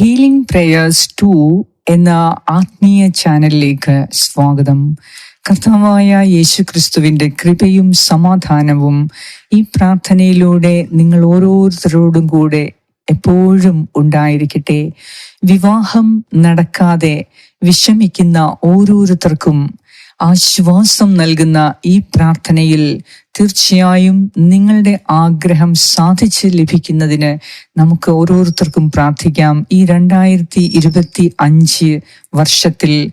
Healing prayers to എന്ന ആത്മീയ ചാനലിലേക്ക് സ്വാഗതം. കർത്താവായ യേശു ക്രിസ്തുവിന്റെ കൃപയും സമാധാനവും ഈ പ്രാർത്ഥനയിലൂടെ നിങ്ങൾ ഓരോരുത്തരോടും കൂടെ എപ്പോഴും ഉണ്ടായിരിക്കട്ടെ. വിവാഹം നടക്കാതെ വിഷമിക്കുന്ന ഓരോരുത്തർക്കും ആശ്വാസം നൽകുന്ന ഈ പ്രാർത്ഥനയിൽ തീർച്ചയായും നിങ്ങളുടെ ആഗ്രഹം സാധിച്ച് ലഭിക്കുന്നതിന് നമുക്ക് ഓരോരുത്തർക്കും പ്രാർത്ഥിക്കാം. ഈ രണ്ടായിരത്തി ഇരുപത്തി അഞ്ച് വർഷത്തിൽ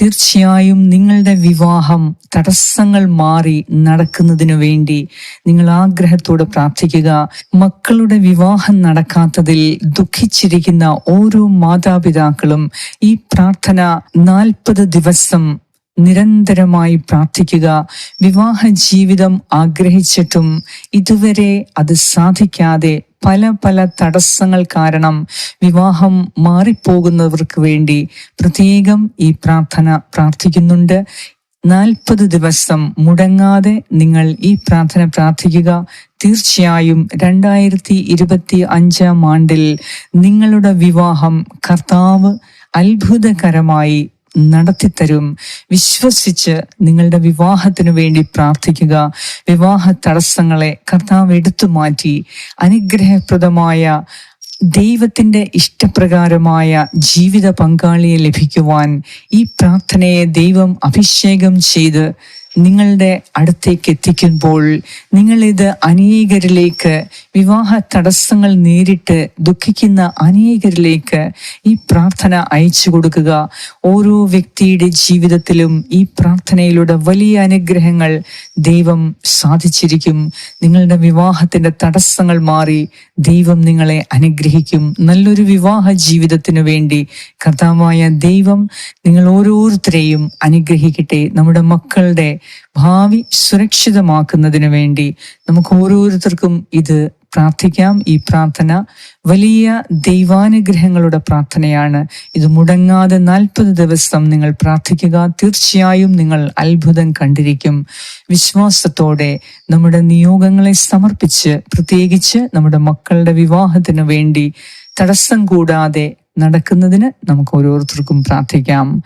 തീർച്ചയായും നിങ്ങളുടെ വിവാഹം തടസ്സങ്ങൾ മാറി നടക്കുന്നതിനു വേണ്ടി നിങ്ങൾ ആഗ്രഹത്തോടെ പ്രാർത്ഥിക്കുക. മക്കളുടെ വിവാഹം നടക്കാത്തതിൽ ദുഃഖിച്ചിരിക്കുന്ന ഓരോ മാതാപിതാക്കളും ഈ പ്രാർത്ഥന നാൽപ്പത് ദിവസം നിരന്തരമായി പ്രാർത്ഥിക്കുക. വിവാഹ ജീവിതം ആഗ്രഹിച്ചിട്ടും ഇതുവരെ അത് സാധിക്കാതെ പല പല തടസ്സങ്ങൾ കാരണം വിവാഹം മാറിപ്പോകുന്നവർക്ക് വേണ്ടി പ്രത്യേകം ഈ പ്രാർത്ഥന പ്രാർത്ഥിക്കുന്നുണ്ട്. നാൽപ്പത് ദിവസം മുടങ്ങാതെ നിങ്ങൾ ഈ പ്രാർത്ഥന പ്രാർത്ഥിക്കുക. തീർച്ചയായും രണ്ടായിരത്തി ഇരുപത്തി അഞ്ചാം ആണ്ടിൽ നിങ്ങളുടെ വിവാഹം കർത്താവ് അത്ഭുതകരമായി നടത്തിത്തരും. വിശ്വസിച്ച് നിങ്ങളുടെ വിവാഹത്തിനു വേണ്ടി പ്രാർത്ഥിക്കുക. വിവാഹ തടസ്സങ്ങളെ കർത്താവ് എടുത്തു മാറ്റി. അനുഗ്രഹപ്രദമായ ദൈവത്തിന്റെ ഇഷ്ടപ്രകാരമായ ജീവിത പങ്കാളിയെ ലഭിക്കുവാൻ ഈ പ്രാർത്ഥനയെ ദൈവം അഭിഷേകം ചെയ്ത് നിങ്ങളുടെ അടുത്തേക്ക് എത്തിക്കുമ്പോൾ നിങ്ങളിത് അനേകരിലേക്ക് വിവാഹ തടസ്സങ്ങൾ നേരിട്ട് ദുഃഖിക്കുന്ന അനേകരിലേക്ക് ഈ പ്രാർത്ഥന അയച്ചു കൊടുക്കുക. ഓരോ വ്യക്തിയുടെ ജീവിതത്തിലും ഈ പ്രാർത്ഥനയിലൂടെ വലിയ അനുഗ്രഹങ്ങൾ ദൈവം സാധിച്ചിരിക്കും. നിങ്ങളുടെ വിവാഹത്തിന്റെ തടസ്സങ്ങൾ മാറി ദൈവം നിങ്ങളെ അനുഗ്രഹിക്കും. നല്ലൊരു വിവാഹ ജീവിതത്തിനു വേണ്ടി കർത്താവായ ദൈവം നിങ്ങൾ ഓരോരുത്തരെയും അനുഗ്രഹിക്കട്ടെ. നമ്മുടെ മക്കളുടെ ഭാവി സുരക്ഷിതമാക്കുന്നതിന് വേണ്ടി നമുക്ക് ഓരോരുത്തർക്കും ഇത് പ്രാർത്ഥിക്കാം. ഈ പ്രാർത്ഥന വലിയ ദൈവാനുഗ്രഹങ്ങളുടെ പ്രാർത്ഥനയാണ്. ഇത് മുടങ്ങാതെ നാൽപ്പത് ദിവസം നിങ്ങൾ പ്രാർത്ഥിക്കുക. തീർച്ചയായും നിങ്ങൾ അത്ഭുതം കണ്ടിരിക്കും. വിശ്വാസത്തോടെ നമ്മുടെ നിയോഗങ്ങളെ സമർപ്പിച്ച് പ്രത്യേകിച്ച് നമ്മുടെ മക്കളുടെ വിവാഹത്തിനു വേണ്ടി തടസ്സം കൂടാതെ നടക്കുന്നതിന് നമുക്ക് ഓരോരുത്തർക്കും പ്രാർത്ഥിക്കാം.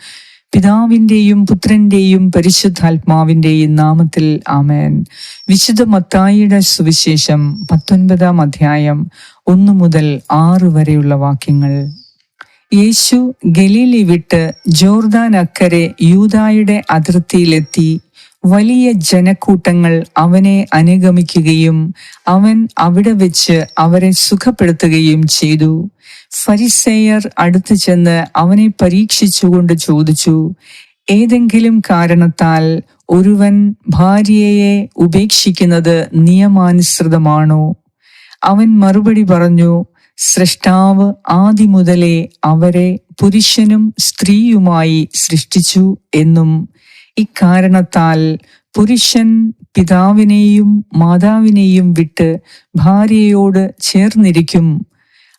പിതാവിന്റെയും പുത്രന്റെയും പരിശുദ്ധാത്മാവിന്റെയും നാമത്തിൽ ആമേൻ. വിശുദ്ധ മത്തായിയുടെ സുവിശേഷം പത്തൊൻപതാം അധ്യായം ഒന്നു മുതൽ ആറ് വരെയുള്ള വാക്യങ്ങൾ. യേശു ഗലീലി വിട്ട് ജോർദാൻ അക്കരെ യൂതായുടെ അതിർത്തിയിലെത്തി വലിയ ജനക്കൂട്ടങ്ങൾ അവനെ അനുഗമിക്കുകയും അവൻ അവിടെ വെച്ച് അവരെ സുഖപ്പെടുത്തുകയും ചെയ്തു. ഫരിസേയർ അടുത്തു ചെന്ന് അവനെ പരീക്ഷിച്ചുകൊണ്ട് ചോദിച്ചു ഏതെങ്കിലും കാരണത്താൽ ഒരുവൻ ഭാര്യയെ ഉപേക്ഷിക്കുന്നത് നിയമാനുസൃതമാണോ? അവൻ മറുപടി പറഞ്ഞു സൃഷ്ടാവ് ആദ്യ മുതലേ അവരെ പുരുഷനും സ്ത്രീയുമായി സൃഷ്ടിച്ചു എന്നും ഇക്കാരണത്താൽ പുരുഷൻ പിതാവിനെയും മാതാവിനെയും വിട്ട് ഭാര്യയോട് ചേർന്നിരിക്കും.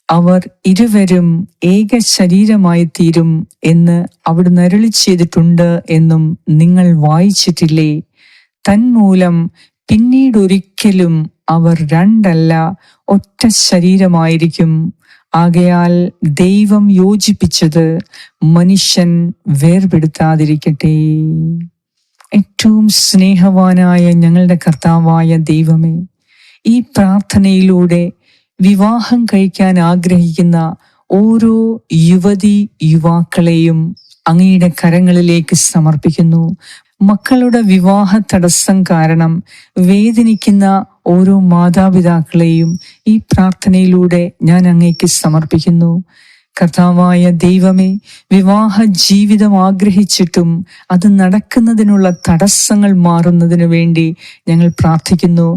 അവർ ഇരുവരും ഏക ശരീരമായി തീരും എന്ന് അവിടുന്ന് അരളി ചെയ്തിട്ടുണ്ട് എന്നും നിങ്ങൾ വായിച്ചിട്ടില്ലേ? തന്മൂലം പിന്നീടൊരിക്കലും അവർ രണ്ടല്ല ഒറ്റ ശരീരമായിരിക്കും. ആകയാൽ ദൈവം യോജിപ്പിച്ചത് മനുഷ്യൻ വേർപെടുത്താതിരിക്കട്ടെ. ഏറ്റവും സ്നേഹവാനായ ഞങ്ങളുടെ കർത്താവായ ദൈവമേ ഈ പ്രാർത്ഥനയിലൂടെ വിവാഹം കഴിക്കാൻ ആഗ്രഹിക്കുന്ന ഓരോ യുവതി യുവാക്കളെയും അങ്ങയുടെ കരങ്ങളിലേക്ക് സമർപ്പിക്കുന്നു. മക്കളുടെ വിവാഹ തടസ്സം കാരണം വേദനിക്കുന്ന ഓരോ മാതാപിതാക്കളെയും ഈ പ്രാർത്ഥനയിലൂടെ ഞാൻ അങ്ങേക്ക് സമർപ്പിക്കുന്നു. കർത്താവായ ദൈവമേ വിവാഹ ജീവിതം ആഗ്രഹിച്ചിട്ടും അത് നടക്കുന്നതിനുള്ള തടസ്സങ്ങൾ മാറുന്നതിനു വേണ്ടി ഞങ്ങൾ പ്രാർത്ഥിക്കുന്നു.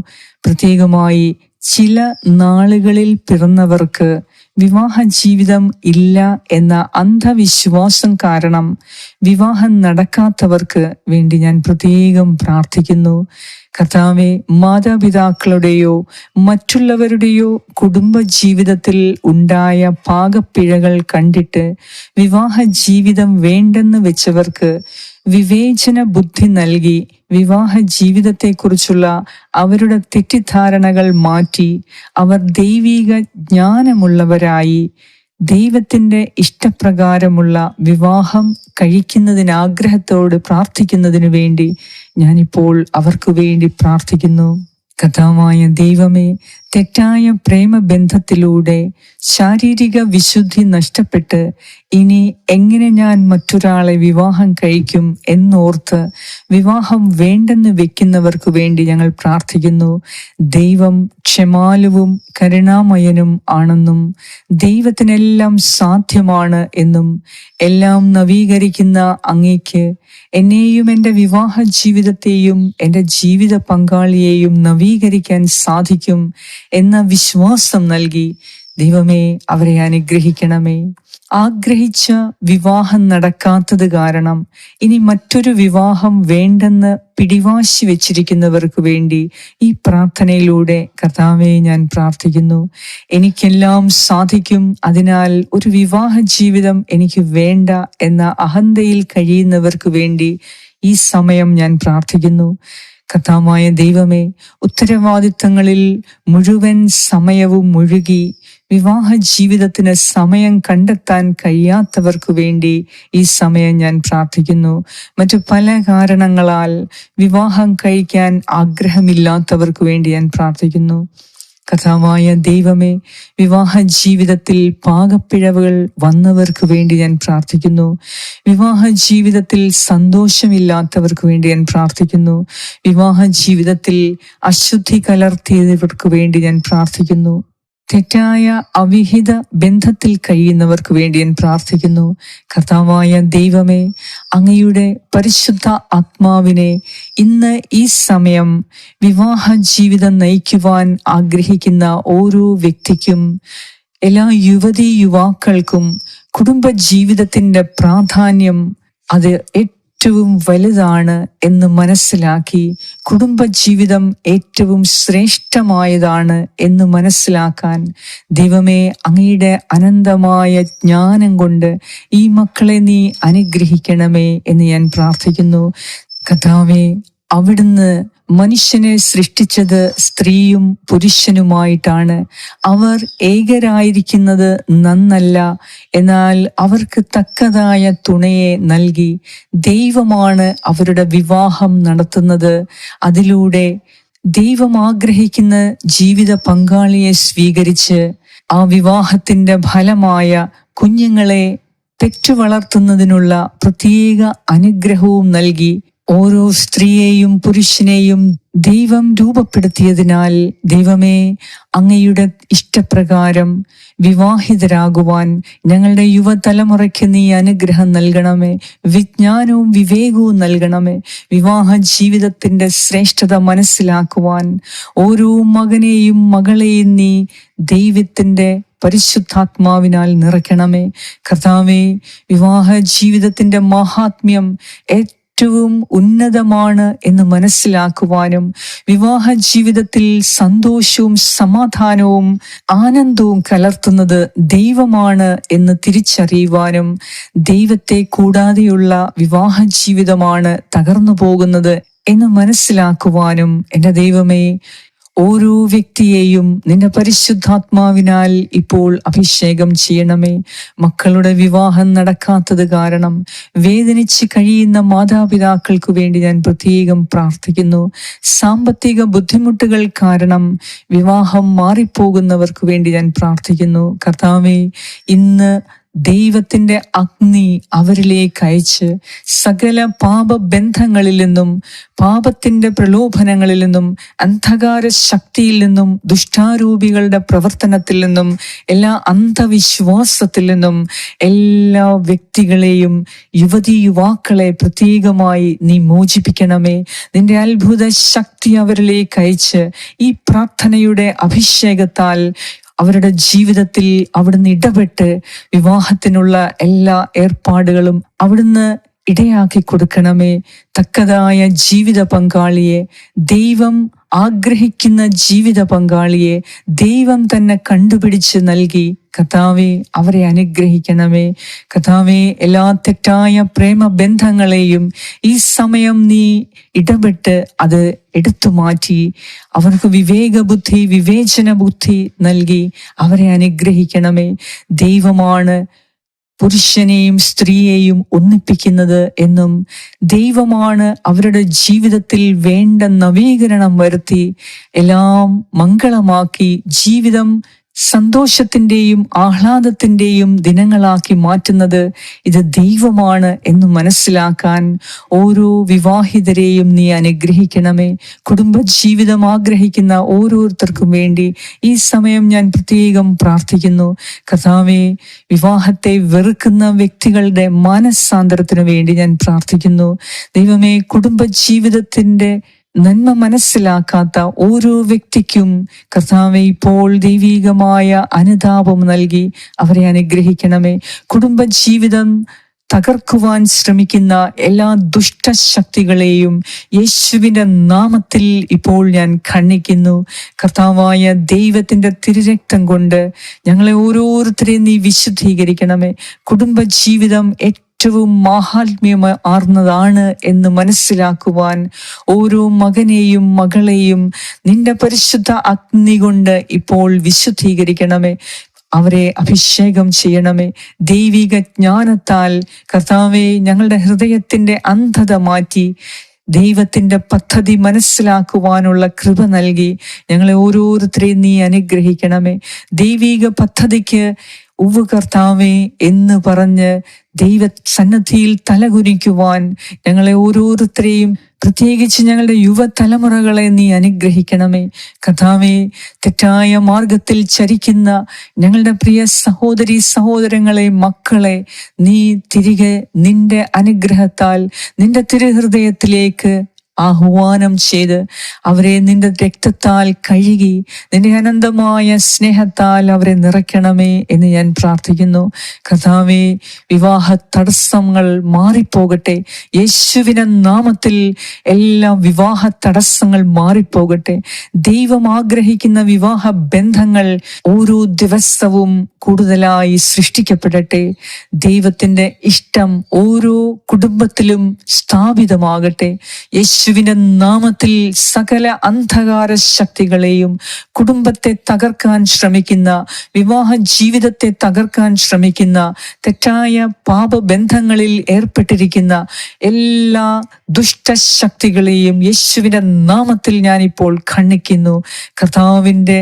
പ്രത്യേകമായി ചില നാളുകളിൽ പിറന്നവർക്ക് വിവാഹ ജീവിതം ഇല്ല എന്ന അന്ധവിശ്വാസം കാരണം വിവാഹം നടക്കാത്തവർക്ക് വേണ്ടി ഞാൻ പ്രത്യേകം പ്രാർത്ഥിക്കുന്നു. കർത്താവെ മാതാപിതാക്കളുടെയോ മറ്റുള്ളവരുടെയോ കുടുംബ ജീവിതത്തിൽ ഉണ്ടായ പാകപ്പിഴകൾ കണ്ടിട്ട് വിവാഹ ജീവിതം വേണ്ടെന്ന് വെച്ചവർക്ക് വിവേചന ബുദ്ധി നൽകി വിവാഹ ജീവിതത്തെക്കുറിച്ചുള്ള അവരുടെ തെറ്റിദ്ധാരണകൾ മാറ്റി അവർ ദൈവീക ജ്ഞാനമുള്ളവരായി ദൈവത്തിന്റെ ഇഷ്ടപ്രകാരമുള്ള വിവാഹം കഴിക്കുന്നതിന് ആഗ്രഹത്തോട് പ്രാർത്ഥിക്കുന്നതിനു വേണ്ടി ഞാനിപ്പോൾ അവർക്ക് വേണ്ടി പ്രാർത്ഥിക്കുന്നു. കഥാവായ ദൈവമേ തെറ്റായ പ്രേമബന്ധത്തിലൂടെ ശാരീരിക വിശുദ്ധി നഷ്ടപ്പെട്ട് ഇനി എങ്ങനെ ഞാൻ മറ്റൊരാളെ വിവാഹം കഴിക്കും എന്നോർത്ത് വിവാഹം വേണ്ടെന്ന് വെക്കുന്നവർക്ക് വേണ്ടി ഞങ്ങൾ പ്രാർത്ഥിക്കുന്നു. ദൈവം ക്ഷമാലുവും കരുണാമയനും ആണെന്നും ദൈവത്തിനെല്ലാം സാധ്യമാണ് എന്നും എല്ലാം നവീകരിക്കുന്ന അങ്ങേക്ക് എന്നെയും എന്റെ വിവാഹ ജീവിതത്തെയും എന്റെ ജീവിത പങ്കാളിയെയും നവീകരിക്കാൻ സാധിക്കും എന്ന വിശ്വാസം നൽകി. ദൈവമേ അവരെ അനുഗ്രഹിക്കണമേ. ആഗ്രഹിച്ച വിവാഹം നടക്കാത്തത് കാരണം ഇനി മറ്റൊരു വിവാഹം വേണ്ടെന്ന് പിടിവാശി വെച്ചിരിക്കുന്നവർക്ക് വേണ്ടി ഈ പ്രാർത്ഥനയിലൂടെ കർത്താവെ ഞാൻ പ്രാർത്ഥിക്കുന്നു. എനിക്കെല്ലാം സാധിക്കും. അതിനാൽ ഒരു വിവാഹ ജീവിതം എനിക്ക് വേണ്ട എന്ന അഹന്തയിൽ കഴിയുന്നവർക്ക് വേണ്ടി ഈ സമയം ഞാൻ പ്രാർത്ഥിക്കുന്നു. കഥാമായ ദൈവമേ ഉത്തരവാദിത്തങ്ങളിൽ മുഴുവൻ സമയവും മുഴുകി വിവാഹ ജീവിതത്തിന് സമയം കണ്ടെത്താൻ കഴിയാത്തവർക്കു വേണ്ടി ഈ സമയം ഞാൻ പ്രാർത്ഥിക്കുന്നു. മറ്റു പല കാരണങ്ങളാൽ വിവാഹം കഴിക്കാൻ ആഗ്രഹമില്ലാത്തവർക്ക് വേണ്ടി ഞാൻ പ്രാർത്ഥിക്കുന്നു. കഥാവായ ദൈവമേ വിവാഹ ജീവിതത്തിൽ പാകപ്പിഴവുകൾ വന്നവർക്ക് വേണ്ടി ഞാൻ പ്രാർത്ഥിക്കുന്നു. വിവാഹ ജീവിതത്തിൽ സന്തോഷമില്ലാത്തവർക്ക് വേണ്ടി ഞാൻ പ്രാർത്ഥിക്കുന്നു. വിവാഹ ജീവിതത്തിൽ അശുദ്ധി കലർത്തിയവർക്ക് വേണ്ടി ഞാൻ പ്രാർത്ഥിക്കുന്നു. തെറ്റായ അവിഹിത ബന്ധത്തിൽ കഴിയുന്നവർക്ക് വേണ്ടി ഞാൻ പ്രാർത്ഥിക്കുന്നു. കർത്താവായ ദൈവമേ അങ്ങയുടെ പരിശുദ്ധ ആത്മാവിനെ ഇന്ന് ഈ സമയം വിവാഹ ജീവിതം നയിക്കുവാൻ ആഗ്രഹിക്കുന്ന ഓരോ വ്യക്തിക്കും എല്ലാ യുവതി യുവാക്കൾക്കും കുടുംബ ജീവിതത്തിന്റെ പ്രാധാന്യം അത് ഏറ്റവും വലുതാണ് എന്ന് മനസ്സിലാക്കി കുടുംബജീവിതം ഏറ്റവും ശ്രേഷ്ഠമായതാണ് എന്ന് മനസ്സിലാക്കാൻ ദൈവമേ അങ്ങയുടെ അനന്തമായ ജ്ഞാനം കൊണ്ട് ഈ മക്കളെ നീ അനുഗ്രഹിക്കണമേ എന്ന് ഞാൻ പ്രാർത്ഥിക്കുന്നു. കഥാവേ അവിടുന്ന് മനുഷ്യനെ സൃഷ്ടിച്ചത് സ്ത്രീയും പുരുഷനുമായിട്ടാണ്. അവർ ഏകരായിരിക്കുന്നത് നന്നല്ല. എന്നാൽ അവർക്ക് തക്കതായ തുണയെ നൽകി ദൈവമാണ് അവരുടെ വിവാഹം നടത്തുന്നത്. അതിലൂടെ ദൈവം ആഗ്രഹിക്കുന്ന ജീവിത പങ്കാളിയെ സ്വീകരിച്ച് ആ വിവാഹത്തിന്റെ ഫലമായ കുഞ്ഞുങ്ങളെ പെറ്റു വളർത്തുന്നതിനുള്ള പ്രത്യേക അനുഗ്രഹവും നൽകി ഓരോ സ്ത്രീയെയും പുരുഷനെയും ദൈവം രൂപപ്പെടുത്തിയതിനാൽ ദൈവമേ അങ്ങയുടെ ഇഷ്ടപ്രകാരം വിവാഹിതരാകുവാൻ ഞങ്ങളുടെ യുവതലമുറയ്ക്ക് നീ അനുഗ്രഹം നൽകണമേ വിജ്ഞാനവും വിവേകവും നൽകണമേ വിവാഹ ജീവിതത്തിന്റെ ശ്രേഷ്ഠത മനസ്സിലാക്കുവാൻ ഓരോ മകനെയും മകളെയും നീ ദൈവത്തിന്റെ പരിശുദ്ധാത്മാവിനാൽ നിറയ്ക്കണമേ. കർത്താവേ വിവാഹ ജീവിതത്തിന്റെ മഹാത്മ്യം ഏറ്റവും ഉന്നതമാണ് എന്ന് മനസ്സിലാക്കുവാനും വിവാഹ ജീവിതത്തിൽ സന്തോഷവും സമാധാനവും ആനന്ദവും കലർത്തുന്നത് ദൈവമാണ് എന്ന് തിരിച്ചറിയുവാനും ദൈവത്തെ കൂടാതെയുള്ള വിവാഹ ജീവിതമാണ് തകർന്നു പോകുന്നത് എന്ന് മനസ്സിലാക്കുവാനും എന്റെ ദൈവമേ ഓരോ വ്യക്തിയെയും നിന്റെ പരിശുദ്ധാത്മാവിനാൽ ഇപ്പോൾ അഭിഷേകം ചെയ്യണമേ. മക്കളുടെ വിവാഹം നടക്കാത്തത് കാരണം വേദനിച്ച് കഴിയുന്ന മാതാപിതാക്കൾക്ക് വേണ്ടി ഞാൻ പ്രത്യേകം പ്രാർത്ഥിക്കുന്നു. സാമ്പത്തിക ബുദ്ധിമുട്ടുകൾ കാരണം വിവാഹം മാറിപ്പോകുന്നവർക്ക് വേണ്ടി ഞാൻ പ്രാർത്ഥിക്കുന്നു. കർത്താവെ ഇന്ന് ദൈവത്തിന്റെ അഗ്നി അവരിലേക്ക് അയച്ച് സകല പാപബന്ധങ്ങളിൽ നിന്നും പാപത്തിന്റെ പ്രലോഭനങ്ങളിൽ നിന്നും അന്ധകാര ശക്തിയിൽ നിന്നും ദുഷ്ടാരൂപികളുടെ പ്രവർത്തനത്തിൽ നിന്നും എല്ലാ അന്ധവിശ്വാസത്തിൽ നിന്നും എല്ലാ വ്യക്തികളെയും യുവതി യുവാക്കളെ പ്രത്യേകമായി നീ മോചിപ്പിക്കണമേ. നിന്റെ അത്ഭുത ശക്തി അവരിലേക്ക് അയച്ച് ഈ പ്രാർത്ഥനയുടെ അഭിഷേകത്താൽ അവരുടെ ജീവിതത്തിൽ അവിടുന്ന് ഇടപെട്ട് വിവാഹത്തിനുള്ള എല്ലാ ഏർപ്പാടുകളും അവിടുന്ന് ഇടയാക്കി കൊടുക്കണമേ. തക്കതായ ജീവിത പങ്കാളിയെ ദൈവം ആഗ്രഹിക്കുന്ന ജീവിത പങ്കാളിയെ ദൈവം തന്നെ കണ്ടുപിടിച്ച് നൽകി. കഥാവെ അവരെ അനുഗ്രഹിക്കണമേ. കഥാവെ എല്ലാ തെറ്റായ പ്രേമ ബന്ധങ്ങളെയും ഈ സമയം നീ ഇടപെട്ട് അത് എടുത്തു മാറ്റി. അവർക്ക് വിവേക ബുദ്ധി വിവേചന ബുദ്ധി നൽകി അവരെ അനുഗ്രഹിക്കണമേ. ദൈവമാണ് പുരുഷനെയും സ്ത്രീയെയും ഒന്നിപ്പിക്കുന്നത് എന്നും ദൈവമാണ് അവരുടെ ജീവിതത്തിൽ വേണ്ട നവീകരണം വരുത്തി എല്ലാം മംഗളമാക്കി ജീവിതം സന്തോഷത്തിന്റെയും ആഹ്ലാദത്തിന്റെയും ദിനങ്ങളാക്കി മാറ്റുന്നത് ഇത് ദൈവമാണ് എന്ന് മനസ്സിലാക്കാൻ ഓരോ വിവാഹിതരെയും നീ അനുഗ്രഹിക്കണമേ. കുടുംബജീവിതം ആഗ്രഹിക്കുന്ന ഓരോരുത്തർക്കും വേണ്ടി ഈ സമയം ഞാൻ പ്രത്യേകം പ്രാർത്ഥിക്കുന്നു. കഥാവെ വിവാഹത്തെ വെറുക്കുന്ന വ്യക്തികളുടെ മാനസാന്തരത്തിനു വേണ്ടി ഞാൻ പ്രാർത്ഥിക്കുന്നു. ദൈവമേ കുടുംബജീവിതത്തിന്റെ നന്മ മനസ്സിലാക്കാത്ത ഓരോ വ്യക്തിക്കും കർത്താവെ ഇപ്പോൾ ദൈവീകമായ അനുതാപം നൽകി അവരെ അനുഗ്രഹിക്കണമേ. കുടുംബജീവിതം തകർക്കുവാൻ ശ്രമിക്കുന്ന എല്ലാ ദുഷ്ടശക്തികളെയും യേശുവിന്റെ നാമത്തിൽ ഇപ്പോൾ ഞാൻ ഖണ്ഡിക്കുന്നു. കർത്താവായ ദൈവത്തിന്റെ തിരുരക്തം കൊണ്ട് ഞങ്ങളെ ഓരോരുത്തരെയും നീ വിശുദ്ധീകരിക്കണമേ. കുടുംബജീവിതം ഏറ്റവും മാഹാത്മ്യം ആർന്നതാണ് എന്ന് മനസ്സിലാക്കുവാൻ ഓരോ മകനെയും മകളെയും നിന്റെ പരിശുദ്ധ അഗ്നി കൊണ്ട് ഇപ്പോൾ വിശുദ്ധീകരിക്കണമേ. അവരെ അഭിഷേകം ചെയ്യണമേ. ദൈവിക ജ്ഞാനത്താൽ കർത്താവെ ഞങ്ങളുടെ ഹൃദയത്തിന്റെ അന്ധത മാറ്റി ദൈവത്തിന്റെ പദ്ധതി മനസ്സിലാക്കുവാനുള്ള കൃപ നൽകി ഞങ്ങളെ ഓരോരുത്തരെയും നീ അനുഗ്രഹിക്കണമേ. ദൈവിക പദ്ധതിക്ക് ഉവ് കർത്താവേ എന്ന് പറഞ്ഞ് ദൈവ സന്നദ്ധിയിൽ തലകുനിക്കുവാൻ ഞങ്ങളെ ഓരോരുത്തരെയും പ്രത്യേകിച്ച് ഞങ്ങളുടെ യുവതലമുറകളെ നീ അനുഗ്രഹിക്കണമേ. കഥാവേ തെറ്റായ മാർഗത്തിൽ ചരിക്കുന്ന ഞങ്ങളുടെ പ്രിയ സഹോദരി സഹോദരങ്ങളെ മക്കളെ നീ തിരികെ നിന്റെ അനുഗ്രഹത്താൽ നിന്റെ തിരുഹൃദയത്തിലേക്ക് ആഹ്വാനം ചെയ്ത് അവരെ നിന്റെ രക്തത്താൽ കഴുകി നിന്റെ അനന്തമായ സ്നേഹത്താൽ അവരെ നിറയ്ക്കണമേ എന്ന് ഞാൻ പ്രാർത്ഥിക്കുന്നു. കഥാവേ വിവാഹ തടസ്സങ്ങൾ മാറിപ്പോകട്ടെ. യേശുവിന നാമത്തിൽ എല്ലാ വിവാഹ തടസ്സങ്ങൾ മാറിപ്പോകട്ടെ. ദൈവം ആഗ്രഹിക്കുന്ന വിവാഹ ബന്ധങ്ങൾ ഓരോ ദിവസവും കൂടുതലായി സൃഷ്ടിക്കപ്പെടട്ടെ. ദൈവത്തിന്റെ ഇഷ്ടം ഓരോ കുടുംബത്തിലും സ്ഥാപിതമാകട്ടെ. യേശുവിന്റെ നാമത്തിൽ സകല അന്ധകാര ശക്തികളെയും കുടുംബത്തെ തകർക്കാൻ ശ്രമിക്കുന്ന വിവാഹ ജീവിതത്തെ തകർക്കാൻ ശ്രമിക്കുന്ന തെറ്റായ പാപബന്ധങ്ങളിൽ ഏർപ്പെട്ടിരിക്കുന്ന എല്ലാ ദുഷ്ടശക്തികളെയും യേശുവിന്റെ നാമത്തിൽ ഞാനിപ്പോൾ ഖണ്ഡിക്കുന്നു. കർത്താവിന്റെ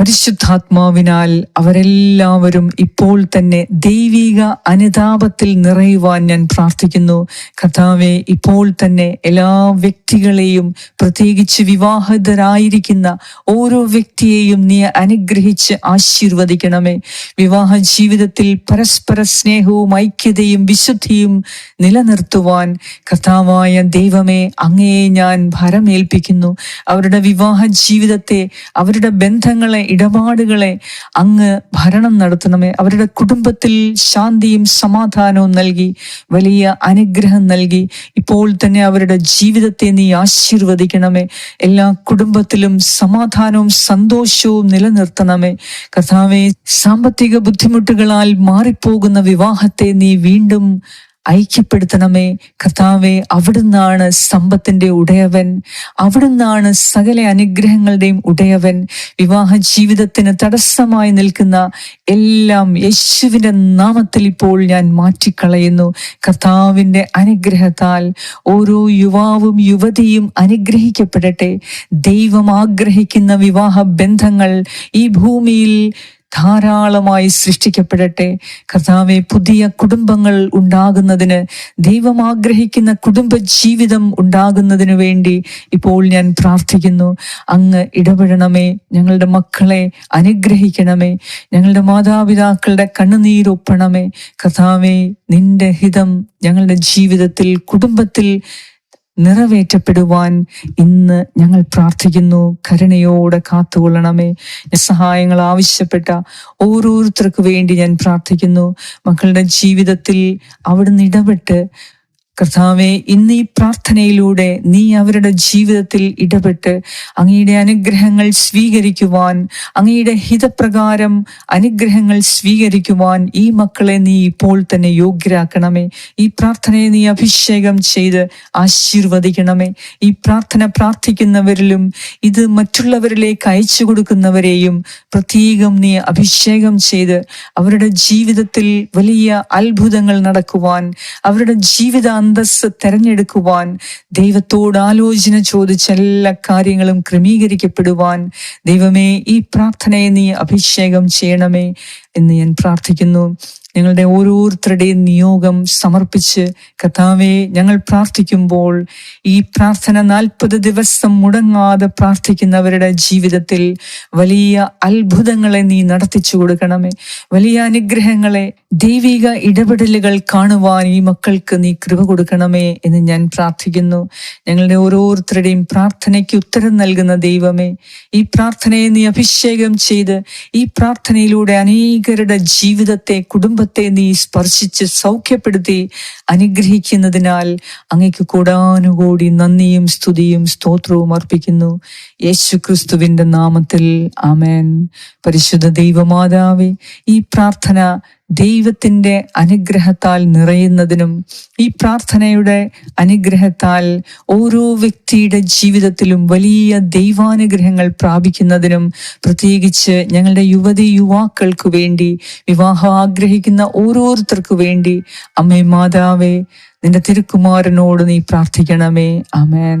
പരിശുദ്ധാത്മാവിനാൽ അവരെല്ലാവരും ഇപ്പോൾ തന്നെ ദൈവിക അനുതാപത്തിൽ നിറയുവാൻ ഞാൻ പ്രാർത്ഥിക്കുന്നു. കഥാവെ ഇപ്പോൾ തന്നെ എല്ലാ വ്യക്തികളെയും പ്രത്യേകിച്ച് വിവാഹിതരായിരിക്കുന്ന ഓരോ വ്യക്തിയെയും നീ അനുഗ്രഹിച്ച് ആശീർവദിക്കണമേ. വിവാഹ ജീവിതത്തിൽ പരസ്പര സ്നേഹവും ഐക്യതയും വിശുദ്ധിയും നിലനിർത്തുവാൻ കർത്താവായ ദൈവമേ അങ്ങയെ ഞാൻ ഭരമേൽപ്പിക്കുന്നു. അവരുടെ വിവാഹ ജീവിതത്തെ അവരുടെ ബന്ധങ്ങളെ ഇടപാടുകളെ അങ്ങ് ഭരണം നടത്തണമേ. അവരുടെ കുടുംബത്തിൽ ശാന്തിയും സമാധാനവും നൽകി വലിയ അനുഗ്രഹം നൽകി. ഇപ്പോൾ തന്നെ അവരുടെ ജീവിതത്തെ നീ ആശീർവദിക്കണമേ. എല്ലാ കുടുംബത്തിലും സമാധാനവും സന്തോഷവും നിലനിർത്തണമേ. കഥാവേ സാമ്പത്തിക ബുദ്ധിമുട്ടുകളാൽ മാറിപ്പോകുന്ന വിവാഹത്തെ നീ വീണ്ടും ഐക്യപ്പെടുത്തണമേ. കർത്താവെ അവിടുന്നാണ് സമ്പത്തിന്റെ ഉടയവൻ. അവിടുന്നാണ് സകല അനുഗ്രഹങ്ങളുടെയും ഉടയവൻ. വിവാഹ ജീവിതത്തിന് തടസ്സമായി നിൽക്കുന്ന എല്ലാം യേശുവിന്റെ നാമത്തിൽ ഇപ്പോൾ ഞാൻ മാറ്റിക്കളയുന്നു. കർത്താവിന്റെ അനുഗ്രഹത്താൽ ഓരോ യുവാവും യുവതിയും അനുഗ്രഹിക്കപ്പെടട്ടെ. ദൈവം ആഗ്രഹിക്കുന്ന വിവാഹ ബന്ധങ്ങൾ ഈ ഭൂമിയിൽ ധാരാളമായി സൃഷ്ടിക്കപ്പെടട്ടെ. കർത്താവെ പുതിയ കുടുംബങ്ങൾ ഉണ്ടാകുന്നതിന് ദൈവം ആഗ്രഹിക്കുന്ന കുടുംബ ജീവിതം ഉണ്ടാകുന്നതിനു വേണ്ടി ഇപ്പോൾ ഞാൻ പ്രാർത്ഥിക്കുന്നു. അങ്ങ് ഇടപെടണമേ. ഞങ്ങളുടെ മക്കളെ അനുഗ്രഹിക്കണമേ. ഞങ്ങളുടെ മാതാപിതാക്കളുടെ കണ്ണുനീരൊപ്പണമേ കർത്താവെ നിന്റെ ഹിതം ഞങ്ങളുടെ ജീവിതത്തിൽ കുടുംബത്തിൽ നിറവേറ്റപ്പെടുവാൻ ഇന്ന് ഞങ്ങൾ പ്രാർത്ഥിക്കുന്നു. കരുണയോടെ കാത്തുകൊള്ളണമേ. സഹായങ്ങൾ ആവശ്യപ്പെട്ട ഓരോരുത്തർക്ക് വേണ്ടി ഞാൻ പ്രാർത്ഥിക്കുന്നു. മക്കളുടെ ജീവിതത്തിൽ അവിടുന്ന് ഇടപെട്ട് കർത്താവെ ഇന്ന് ഈ പ്രാർത്ഥനയിലൂടെ നീ അവരുടെ ജീവിതത്തിൽ ഇടപെട്ട് അങ്ങയുടെ അനുഗ്രഹങ്ങൾ സ്വീകരിക്കുവാൻ അങ്ങയുടെ ഹിതപ്രകാരം അനുഗ്രഹങ്ങൾ സ്വീകരിക്കുവാൻ ഈ മക്കളെ നീ ഇപ്പോൾ തന്നെ യോഗ്യരാക്കണമേ. ഈ പ്രാർത്ഥനയെ നീ അഭിഷേകം ചെയ്ത് ആശീർവദിക്കണമേ. ഈ പ്രാർത്ഥന പ്രാർത്ഥിക്കുന്നവരിലും ഇത് മറ്റുള്ളവരിലേക്ക് അയച്ചു കൊടുക്കുന്നവരെയും പ്രത്യേകം നീ അഭിഷേകം ചെയ്ത് അവരുടെ ജീവിതത്തിൽ വലിയ അത്ഭുതങ്ങൾ നടക്കുവാൻ അവരുടെ ജീവിത അന്തസ് തെരഞ്ഞെടുക്കുവാൻ ദൈവത്തോട് ആലോചന ചോദിച്ച എല്ലാ കാര്യങ്ങളും ക്രമീകരിക്കപ്പെടുവാൻ ദൈവമേ ഈ പ്രാർത്ഥനയെ നീ അഭിഷേകം ചെയ്യണമേ എന്ന് ഞാൻ പ്രാർത്ഥിക്കുന്നു. ഞങ്ങളുടെ ഓരോരുത്തരുടെയും നിയോഗം സമർപ്പിച്ച് കഥാവെ ഞങ്ങൾ പ്രാർത്ഥിക്കുമ്പോൾ ഈ പ്രാർത്ഥന നാൽപ്പത് ദിവസം മുടങ്ങാതെ പ്രാർത്ഥിക്കുന്നവരുടെ ജീവിതത്തിൽ വലിയ അത്ഭുതങ്ങളെ നീ നടത്തിച്ചു കൊടുക്കണമേ. വലിയ അനുഗ്രഹങ്ങളെ ദൈവിക ഇടപെടലുകൾ കാണുവാൻ ഈ മക്കൾക്ക് നീ കൃപ കൊടുക്കണമേ എന്ന് ഞാൻ പ്രാർത്ഥിക്കുന്നു. ഞങ്ങളുടെ ഓരോരുത്തരുടെയും പ്രാർത്ഥനയ്ക്ക് ഉത്തരം നൽകുന്ന ദൈവമേ ഈ പ്രാർത്ഥനയെ നീ അഭിഷേകം ചെയ്ത് ഈ പ്രാർത്ഥനയിലൂടെ അനേകരുടെ ജീവിതത്തെ കുടുംബത്തെ നീ സ്പർശിച്ച് സൗഖ്യപ്പെടുത്തി അനുഗ്രഹിക്കുന്നതിനാൽ അങ്ങയ്ക്ക് കൂടാനുകൂടി നന്ദിയും സ്തുതിയും സ്തോത്രവും അർപ്പിക്കുന്നു. യേശു ക്രിസ്തുവിന്റെ നാമത്തിൽ ആമേൻ. പരിശുദ്ധ ദൈവമാതാവേ ഈ പ്രാർത്ഥന ദൈവത്തിന്റെ അനുഗ്രഹത്താൽ നിറയുന്നതിനും ഈ പ്രാർത്ഥനയുടെ അനുഗ്രഹത്താൽ ഓരോ വ്യക്തിയുടെ ജീവിതത്തിലും വലിയ ദൈവാനുഗ്രഹങ്ങൾ പ്രാപിക്കുന്നതിനും പ്രത്യേകിച്ച് ഞങ്ങളുടെ യുവതി യുവാക്കൾക്ക് വേണ്ടി വിവാഹം ആഗ്രഹിക്കുന്ന ഓരോരുത്തർക്കു വേണ്ടി അമ്മേ മാതാവേ നിന്റെ തിരുക്കുമാരനോട് നീ പ്രാർത്ഥിക്കണമേ. അമേൻ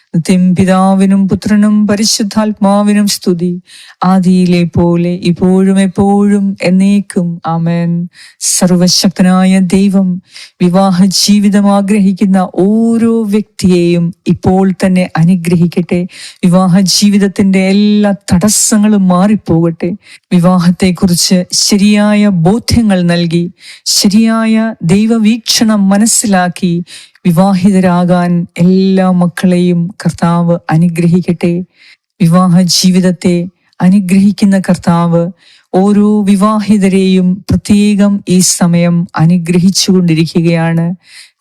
നിത്യം പിതാവിനും പുത്രനും പരിശുദ്ധാത്മാവിനും സ്തുതി. ആദിയിലെ പോലെ ഇപ്പോഴും എപ്പോഴും എന്നേക്കും. ആമേൻ. സർവശക്തനായ ദൈവം വിവാഹ ജീവിതം ആഗ്രഹിക്കുന്ന ഓരോ വ്യക്തിയെയും ഇപ്പോൾ തന്നെ അനുഗ്രഹിക്കട്ടെ. വിവാഹ ജീവിതത്തിന്റെ എല്ലാ തടസ്സങ്ങളും മാറിപ്പോകട്ടെ. വിവാഹത്തെക്കുറിച്ച് ശരിയായ ബോധ്യങ്ങൾ നൽകി ശരിയായ ദൈവവീക്ഷണം മനസ്സിലാക്കി വിവാഹിതരാകാൻ എല്ലാ മക്കളെയും കർത്താവ് അനുഗ്രഹിക്കട്ടെ. വിവാഹ ജീവിതത്തെ അനുഗ്രഹിക്കുന്ന കർത്താവ് ഓരോ വിവാഹിതരെയും പ്രത്യേകം ഈ സമയം അനുഗ്രഹിച്ചുകൊണ്ടിരിക്കുകയാണ്.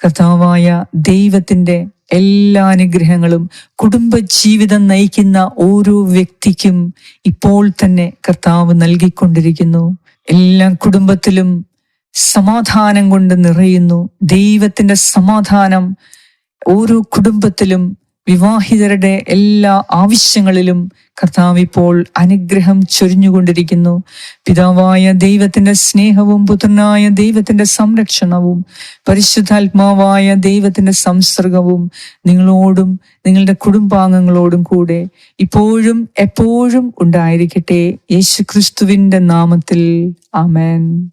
കർത്താവായ ദൈവത്തിന്റെ എല്ലാ അനുഗ്രഹങ്ങളും കുടുംബജീവിതം നയിക്കുന്ന ഓരോ വ്യക്തിക്കും ഇപ്പോൾ തന്നെ കർത്താവ് നൽകിക്കൊണ്ടിരിക്കുന്നു. എല്ലാ കുടുംബത്തിലും സമാധാനം കൊണ്ട് നിറയുന്നു. ദൈവത്തിന്റെ സമാധാനം ഓരോ കുടുംബത്തിലും വിവാഹിതരുടെ എല്ലാ ആവശ്യങ്ങളിലും കർത്താവ് ഇപ്പോൾ അനുഗ്രഹം ചൊരിഞ്ഞുകൊണ്ടിരിക്കുന്നു. പിതാവായ ദൈവത്തിന്റെ സ്നേഹവും പുത്രനായ ദൈവത്തിന്റെ സംരക്ഷണവും പരിശുദ്ധാത്മാവായ ദൈവത്തിന്റെ സംസർഗവും നിങ്ങളോടും നിങ്ങളുടെ കുടുംബാംഗങ്ങളോടും കൂടെ ഇപ്പോഴും എപ്പോഴും ഉണ്ടായിരിക്കട്ടെ. യേശുക്രിസ്തുവിന്റെ നാമത്തിൽ. ആമേൻ.